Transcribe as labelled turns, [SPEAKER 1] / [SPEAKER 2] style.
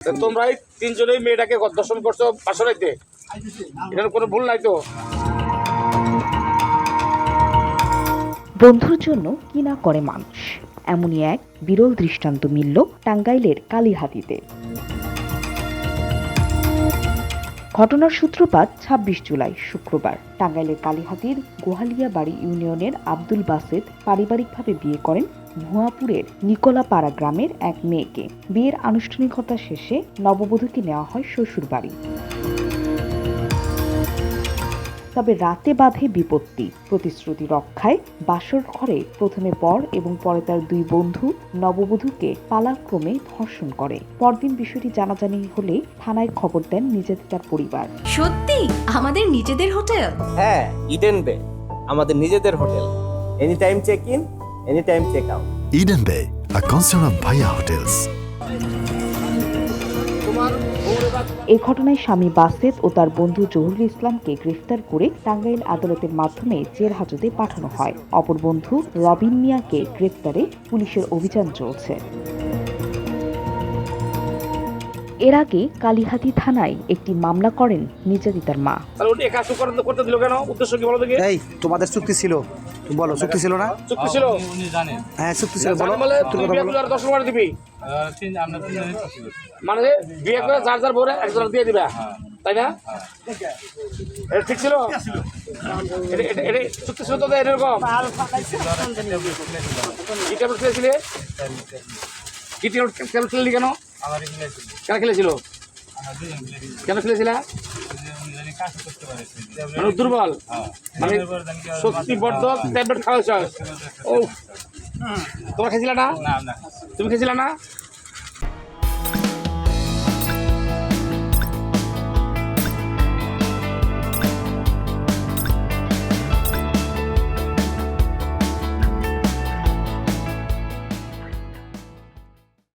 [SPEAKER 1] তা তোমরা তিনজনেই মেয়েটাকে দর্শন করছ পাশরাইতে এটার কোনো ভুল নাই তো?
[SPEAKER 2] বন্ধুর জন্য কি না করে মানুষ? এমনই এক বিরল দৃষ্টান্ত মিলল টাঙ্গাইলের কালীহাতিতে। ঘটনার সূত্রপাত ছাব্বিশ জুলাই, শুক্রবার। টাঙ্গাইলের কালীহাতির গোহালিয়া বাড়ি ইউনিয়নের আব্দুল বাসেদ পারিবারিকভাবে বিয়ে করেন ভুয়াপুরের নিকোলাপাড়া গ্রামের এক মেয়েকে। বিয়ের আনুষ্ঠানিকতা শেষে নববধূকে নেওয়া হয় শ্বশুর বাড়ি তবে রাতে বাঁধে বিপত্তি। প্রতিশ্রুতি রক্ষায় বাসর ঘরে প্রথমে বর এবং পরে তার দুই বন্ধু নববধূকে পালাক্রমে ধর্ষণ করে। পরদিন বিষয়টি জানাজানি হলে থানায় খবর দেন নির্যাতিতার পরিবার।
[SPEAKER 3] সত্যি? আমাদের নিজেদের হোটেল?
[SPEAKER 4] হ্যাঁ ইডেন বে। আমাদের নিজেদের hotel. Any time check in any time check out
[SPEAKER 5] Eden Bay, a concern of Bhaya Hotels.
[SPEAKER 2] এ ঘটনায় স্বামী বাসেদ ও তার বন্ধু জহুরুল ইসলামকে গ্রেফতার করে টাঙ্গাইল আদালতের মাধ্যমে জেল হাজতে পাঠানো হয়। অপর বন্ধু রবিন মিয়াকে গ্রেফতারে পুলিশের অভিযান চলছে। এর আগে কালীহাতি থানায় একটি মামলা করেন নির্যাতিতার মা।
[SPEAKER 1] তাহলে উনি এই কাজটা করতে করতে দিল কেন? উদ্দেশ্য কি বলো
[SPEAKER 6] এই তোমাদের চুক্তি ছিল। বলো চুক্তি ছিল না?
[SPEAKER 1] চুক্তি ছিল?
[SPEAKER 6] হ্যাঁ চুক্তি ছিল বলো। তুমি
[SPEAKER 1] দিবি। মানে বিয়ে করে যার যার বউরে একজন দিয়ে দিবা, তাই না? এটা ঠিক ছিল? এটা- চুক্তি ছিল তো এরকম? কি টেবিল খেলেছিলে? কি টেবিল টেবিল খেললি কেন? কেন খেলেছিল? কেন খেলেছিল? মানে দুর্বল। মানে শক্তিবর্ধক ট্যাবলেট খাওয়া ও তোমরা খেয়েছিলে না? তুমি খেয়েছিলে না?